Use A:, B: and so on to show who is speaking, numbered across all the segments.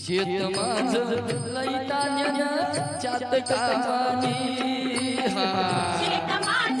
A: शेत माझ लैतान्यानं चातका पाणी. हा.
B: शेत माझं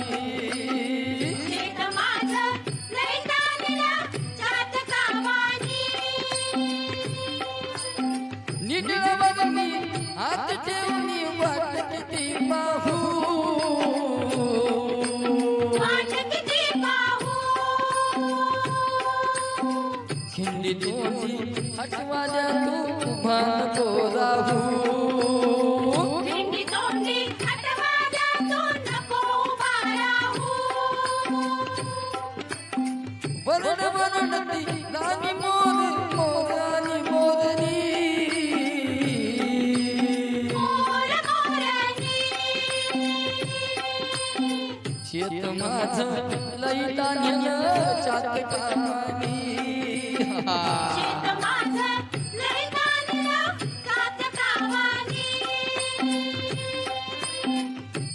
A: निडळवर मी हात ठेवणी वाट किती पाहू? खिंडी तोंडी
B: तोंडी हटवाल्या तो राहू.
A: वरण शेत माझ लैतान्य चातका
B: शेत माझं लई ताणलं जात कामानी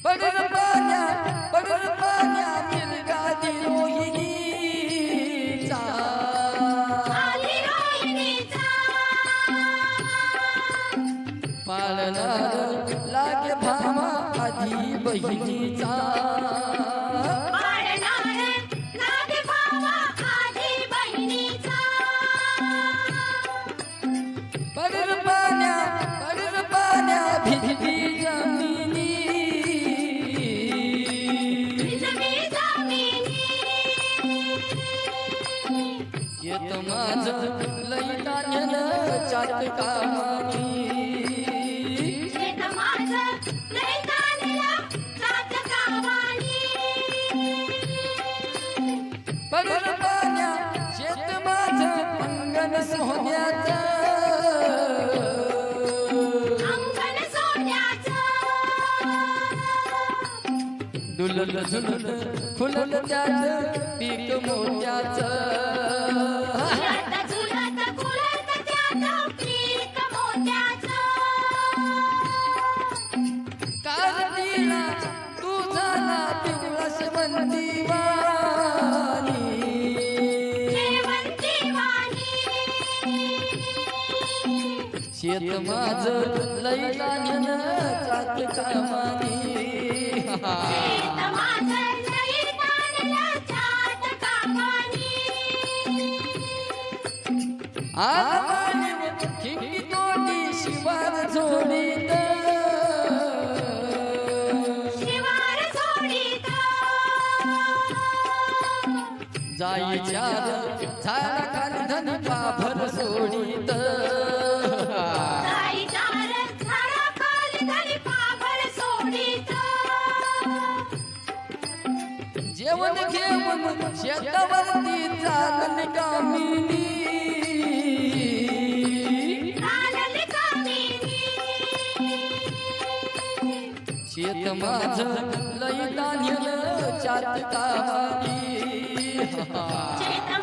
A: पडर पाण्या पडर पाण्या मिरगादी रोहिणी
B: आली रोहिणीचा.
A: पाळणार लागे भामा आधी बहिणीचा. शेत माझ लैतान्यन चाटका
B: शेत माझं लई ताणलं जात कामानी
A: पाण्या शेत माझ अंगण सोन्याचं। डुलल झुलल फुलल त्यात पीक मोत्याचं। तू झाला पिवळस बंदी शेत माझ लैलान्यन
B: लई कामानी.
A: शिवार जोडीत जाई चार झाडा खाली धनी पाभर सोडीत.
B: चार
A: जेवण घेऊन शेतावरती चालली कामिनी.
B: कामिनी.
A: शेत माझ लैतान्य चातका
B: शेत माझं